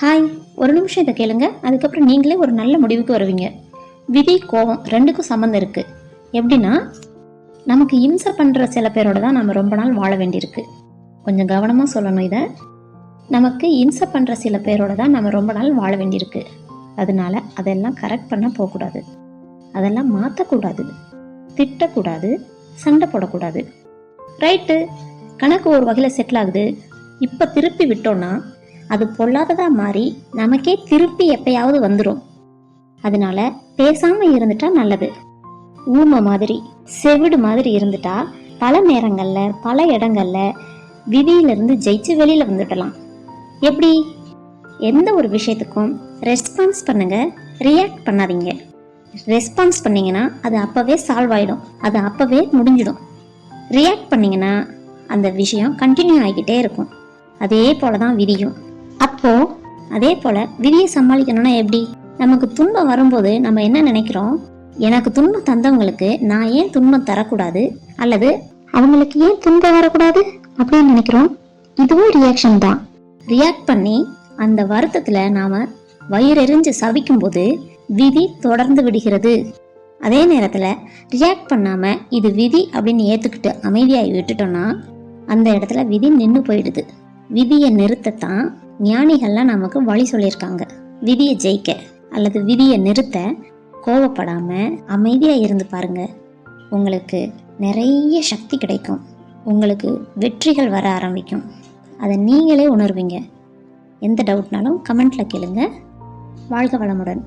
Hi ஒரு நிமிஷம் இதை கேளுங்க. அதுக்கப்புறம் நீங்களே ஒரு நல்ல முடிவுக்கு வருவீங்க. விதி கோபம் ரெண்டுக்கும் சம்மந்தம் இருக்குது எப்படின்னா நமக்கு இம்சை பண்ணுற சில பேரோட தான் நம்ம ரொம்ப நாள் வாழ வேண்டியிருக்கு. கொஞ்சம் கவனமாக சொல்லணும் இதை. நமக்கு இம்சை பண்ணுற சில பேரோட தான் நம்ம ரொம்ப நாள் வாழ வேண்டியிருக்கு. அதனால அதெல்லாம் கரெக்ட் பண்ண போகக்கூடாது. அதெல்லாம் மாற்றக்கூடாது திட்டக்கூடாது. சண்டை போடக்கூடாது. ரைட்டு கணக்கு ஒரு வகையில் செட்டில் ஆகுது. இப்போ திருப்பி விட்டோன்னா அது பொல்லாததாக மாறி நமக்கே திருப்பி எப்பயாவது வந்துடும் அதனால பேசாமல் இருந்துட்டா நல்லது. ஊமை மாதிரி செவிடு மாதிரி இருந்துட்டா பல நேரங்களில் பல இடங்கள்ல விதியிலிருந்து ஜெயிச்சு வெளியில் வந்துடலாம். எப்படி? எந்த ஒரு விஷயத்துக்கும் ரெஸ்பான்ஸ் பண்ணுங்க ரியாக்ட் பண்ணாதீங்க. ரெஸ்பான்ஸ் பண்ணீங்கன்னா அது அப்போவே சால்வ் ஆகிடும் அது அப்போவே முடிஞ்சிடும். ரியாக்ட் பண்ணீங்கன்னா அந்த விஷயம் கண்டினியூ ஆகிக்கிட்டே இருக்கும். அதே போல தான் விதியும். அப்போ அதே போல விதியை சமாளிக்கணும்னா எப்படி? நமக்கு துன்பம் வரும்போது நம்ம என்ன நினைக்கிறோம்? எனக்கு துன்பம் தந்தவங்களுக்கு நான் ஏன் துன்பம் தரக்கூடாது? அல்லது அவங்களுக்கு ஏன் துன்பம் வரக்கூடாது? அப்படின்னு நினைக்கிறோம். இதுவும் ரியாக்ஷன் தான். ரியாக்ட் பண்ணி அந்த வருத்தத்தில் நாம வயிறெறிஞ்சு சவிக்கும்போது விதி தொடர்ந்து விடுகிறது. அதே நேரத்தில் ரியாக்ட் பண்ணாமல் இது விதி அப்படின்னு ஏற்றுக்கிட்டு அமைதியாகி விட்டுட்டோம்னா அந்த இடத்துல விதி நின்று போயிடுது. விதியை நிறுத்தத்தான் ஞானிகள்லாம் நமக்கு வழி சொல்லியிருக்காங்க. விதியை ஜெயிக்க அல்லது விதியை நிறுத்த கோவப்படாமல் அமைதியாக இருந்து பாருங்க. உங்களுக்கு நிறைய சக்தி கிடைக்கும். உங்களுக்கு வெற்றிகள் வர ஆரம்பிக்கும். அதை நீங்களே உணர்வீங்க. எந்த டவுட்னாலும் கமெண்ட்டில் கேளுங்க. வாழ்க வளமுடன்.